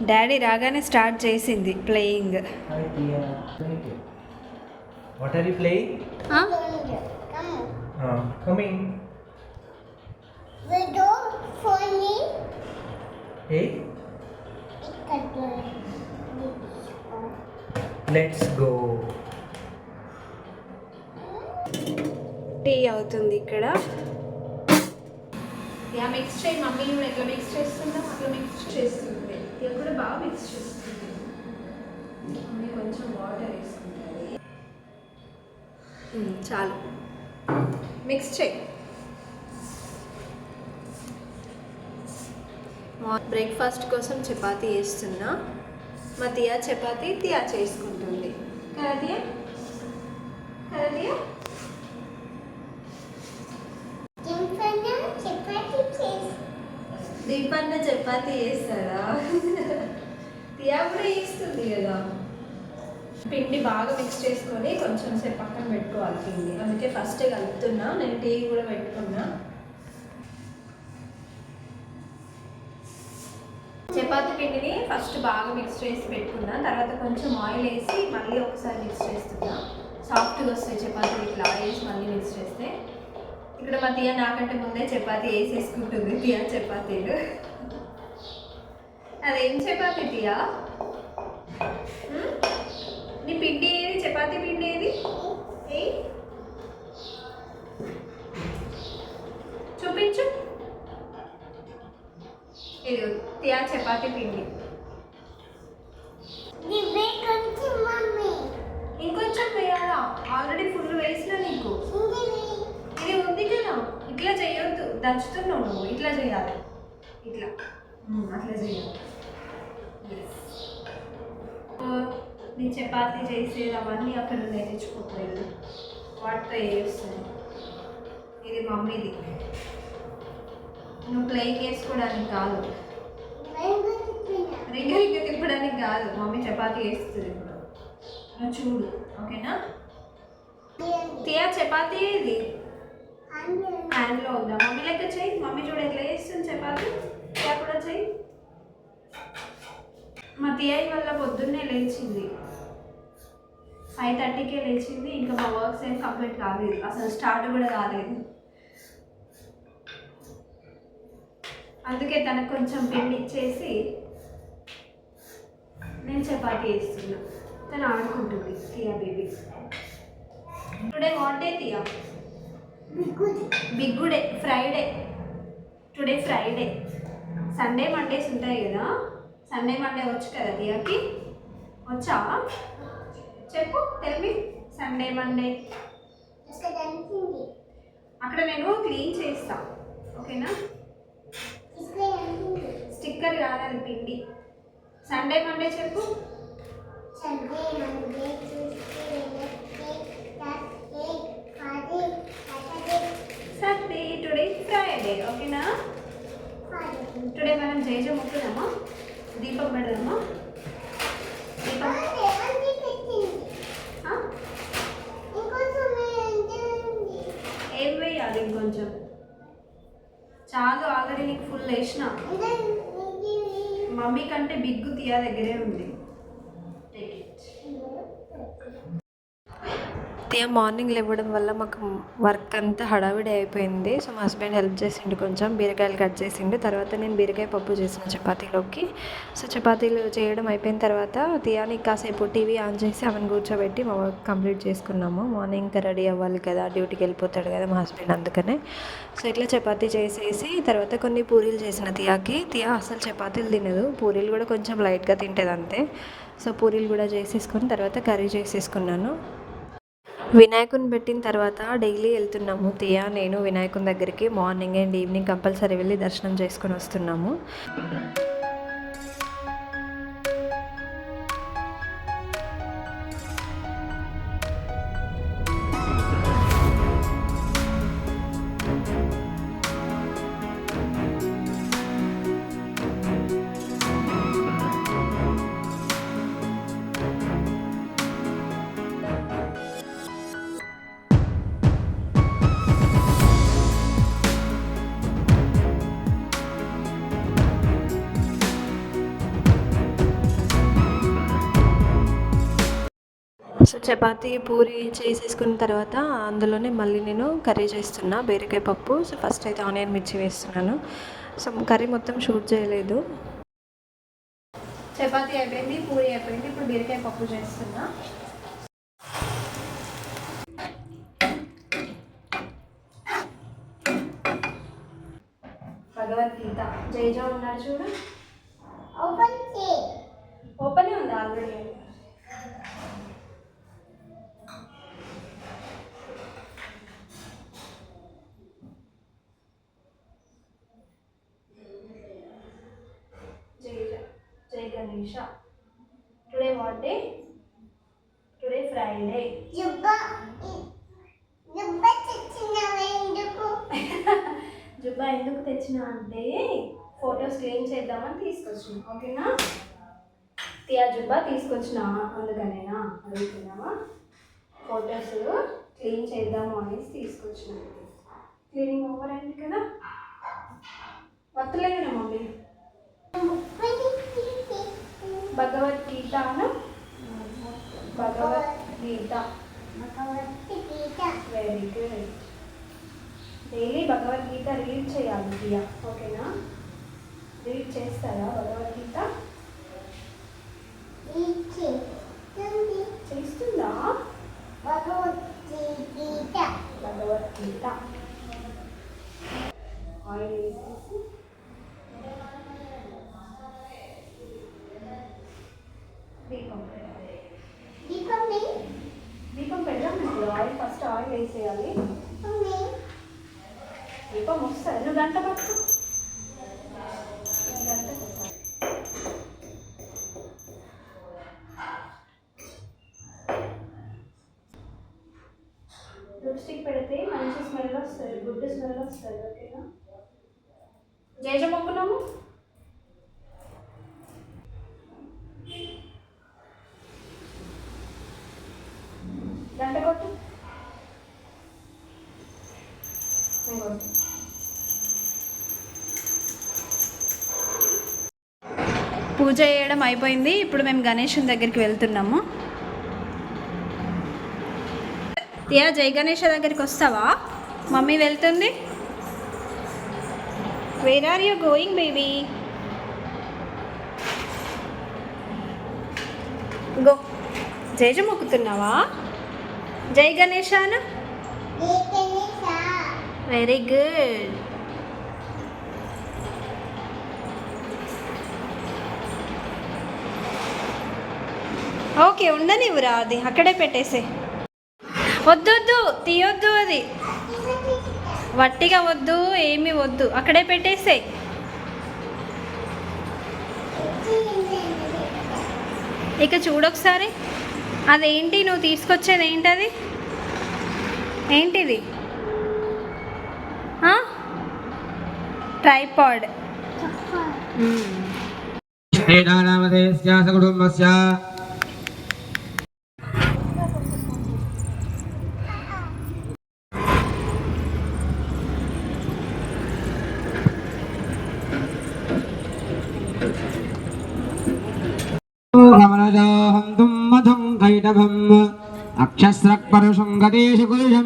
Daddy రాగానే start చేసింది playing Hi, Tia. What are you playing? Uh, coming. Hey, let's go. Tea అవుతుంది ఇక్కడ yeah mix చేయి mummy కూడా ఎట్లా మిక్స్ చేస్తుందో అట్లా మిక్స్ చేస్తుంది ఇక కూడా బాగా మిక్స్ చేస్తుంది. మమ్మీ కొంచెం వాటర్ వేసుకుంటుంది మ్మ్, చాలు. మిక్స్ చేయి. బ్రేక్ఫాస్ట్ కోసం చపాతీ వేస్తున్నా. మా తియా చపాతీ తియా చేసుకుంటుంది. కదా దియా కదా దీపన్న చపాతీ వేస్తాడా తియా కూడా ఇస్తుంది కదా? పిండి బాగా మిక్స్ చేసుకొని కొంచెం సేపు పక్కన పెట్టుకోవాలి పిండి. అందుకే ఫస్ట్ కలుపుతున్నా. నేను టీ కూడా పెట్టుకున్నా. చపాతి పిండిని ఫస్ట్ బాగా మిక్స్ చేసి పెట్టుకున్నా. తర్వాత కొంచెం ఆయిల్ వేసి మళ్ళీ ఒకసారి మిక్స్ చేస్తున్నా. సాఫ్ట్గా వస్తాయి చపాతీ ఇట్లా వేసి మళ్ళీ మిక్స్ చేస్తే. ఇక్కడ మా తీయ నాకంటే ముందే చపాతీ వేసేసుకుంటుంది. తీయ చపాతీలు. అదేం చపాతీ తీయా? నీ పిండి ఏది? చపాతీ పిండి ఏది? చూపించు. ఇది తియా చపాతీ పిండి. ఇంకొంచెం వేయాలా? ఆల్రెడీ ఫుల్ వేసిన నీకు. ఇది ఉంది కదా. ఇట్లా చేయొద్దు. దంచుతున్నావు నువ్వు. ఇట్లా చేయాలి. ఇట్లా. అట్లా చేయాలి. Yes. ఓ, నీ చపాతీ చేసేది అవన్నీ అక్కడ నేర్చుకోపోయింది వాటితో చేస్తుంది ఇది మమ్మీది. నువ్వు ప్లేకి వేసుకోవడానికి కాదు. రింగ రింగ తిప్పడానికి కాదు. మమ్మీ చపాతీ వేస్తుంది ఇప్పుడు. నువ్వు చూడు ఓకేనా? తియా చపాతీ ఇది? హ్యాండ్లో ఉందా? మమ్మీ లెక్క చెయ్యి మమ్మీ చూడు ఎట్లా చేస్తుంది చపాతీ? కూడా చెయ్యి మా తియాయి వల్ల పొద్దున్నే లేచింది. ఫైవ్ థర్టీకే లేచింది. ఇంకా మా వర్క్స్ ఏం కంప్లీట్ కాలేదు. అసలు స్టార్ట్ కూడా కాలేదు. అందుకే తనకు కొంచెం పిండి ఇచ్చేసి నేను చపాతి వేస్తున్నా తను ఆడుకుంటుంది Tia baby. Today what day Tia big day Friday today Friday Sunday Mondays ఉంటాయి కదా. సండే మండే వచ్చు కదా దియాకి? వచ్చా? చెప్పు తెలివి సండే మండే అక్కడ నేను క్లీన్ చేస్తా ఓకేనా? స్టిక్కర్ కాదని పిండి. సండే మండే చెప్పు. సాటర్డే టుడే ఫ్రైడే ఓకేనా? టుడే మనం జేజ మొక్కుదామా దీపం పెడదామా? దీపం? ఏం వేయాలి ఇంకొంచెం? చాలు ఆల్రెడీ నీకు ఫుల్ వేసిన. మమ్మీ కంటే బిగ్గు తీయ దగ్గరే ఉంది. తియా మార్నింగ్ లేవడం వల్ల మాకు వర్క్ అంతా హడావిడి అయిపోయింది. సో మా హస్బెండ్ హెల్ప్ చేసిండు కొంచెం బీరకాయలు కట్ చేసిండు. తర్వాత నేను బీరకాయ పప్పు చేసిన చపాతీలోకి. సో చపాతీలు చేయడం అయిపోయిన తర్వాత తియాని కాసేపు టీవీ ఆన్ చేసి అవన్నీ కూర్చోబెట్టి మా వర్క్ కంప్లీట్ చేసుకున్నాము. మార్నింగ్ ఇంకా రెడీ అవ్వాలి కదా డ్యూటీకి వెళ్ళిపోతాడు కదా మా హస్బెండ్ అందుకనే. సో ఇట్లా చపాతీ చేసేసి తర్వాత కొన్ని పూరీలు చేసిన తియాకి. తియా అసలు చపాతీలు తినదు. పూరీలు కూడా కొంచెం లైట్గా తింటుంది అంతే. సో పూరీలు కూడా చేసేసుకొని తర్వాత కర్రీ చేసేసుకున్నాను. వినాయకుని పెట్టిన తర్వాత డైలీ వెళ్తున్నాము. తియా నేను వినాయకుని దగ్గరికి మార్నింగ్ అండ్ ఈవినింగ్ కంపల్సరీ వెళ్ళి దర్శనం చేసుకొని వస్తున్నాము. సో చపాతీ పూరి చేసేసుకున్న తర్వాత అందులోనే మళ్ళీ నేను కర్రీ చేస్తున్నా బీరకాయ పప్పు. సో ఫస్ట్ అయితే ఆనియన్ మిర్చి వేస్తున్నాను. సో కర్రీ మొత్తం షూట్ చేయలేదు. చపాతీ అయిపోయింది పూరి అయిపోయింది. ఇప్పుడు బీరకాయ పప్పు చేస్తున్నా. భగవద్గీత. జైజా ఉన్నాడు చూడు. ఓపెన్ ఉంది ఆల్రెడీ జై జై Ganesha today what day today Friday జుబ్బా ఎందుకు? తెచ్చిన అంటే ఫొటోస్ క్లీన్ చేద్దామని తీసుకొచ్చిన ఓకేనా? తియా జుబ్బా తీసుకొచ్చిన అందుకనేనా అడుగుతున్నావా? ఫొటోస్ క్లీన్ చేద్దాము అనేసి తీసుకొచ్చిన. క్లీనింగ్ ఓవర్ అయింది కదా? వత్తలేదు కదా మమ్మీ. భగవద్గీత అను Bhagavad Gita very good daily Bhagavad Gita read చేయాలి ప్రియా ఓకేనా రీడ్ చేస్తారా భగవద్గీత చేస్తుందా భగవద్గీత ఆయిల్ వేసేసి దీపం పెట్టాలి దీపం పెడదాం ఇప్పుడు ఆయిల్ ఫస్ట్ ఆయిల్ దీపం వస్తుంది నువ్వు గంట పట్టు. గంట లిప్స్టిక్ పెడితే మంచి స్మెల్ వస్తుంది. గుడ్ స్మెల్ వస్తుంది ఓకేనా? జయజ మొక్కున్నాము గంట కొట్టు నేను కొట్టు. పూజ చేయడం అయిపోయింది. ఇప్పుడు మేము గణేషుని దగ్గరికి వెళ్తున్నాము. యా జై గణేష దగ్గరికి వస్తావా? మమ్మీ వెళ్తుంది. Where are you going baby go జైజ మొక్కుతున్నావా? జై గణేశాను? వెరీ గుడ్ ఓకే ఉండనివ్వురా అది అక్కడే పెట్టేసే. వద్దొద్దు తీయొద్దు అది. వట్టిగా వద్దు ఏమి వద్దు అక్కడే పెట్టేసే. ఇక చూడొకసారి. అదేంటి నువ్వు తీసుకొచ్చేది ఏంటది? ఏంటిది? ట్రైపాడ్. కుటుంబస్య. వైష్ణవం అక్షస్రక్పరుషం గణేశ పురుషం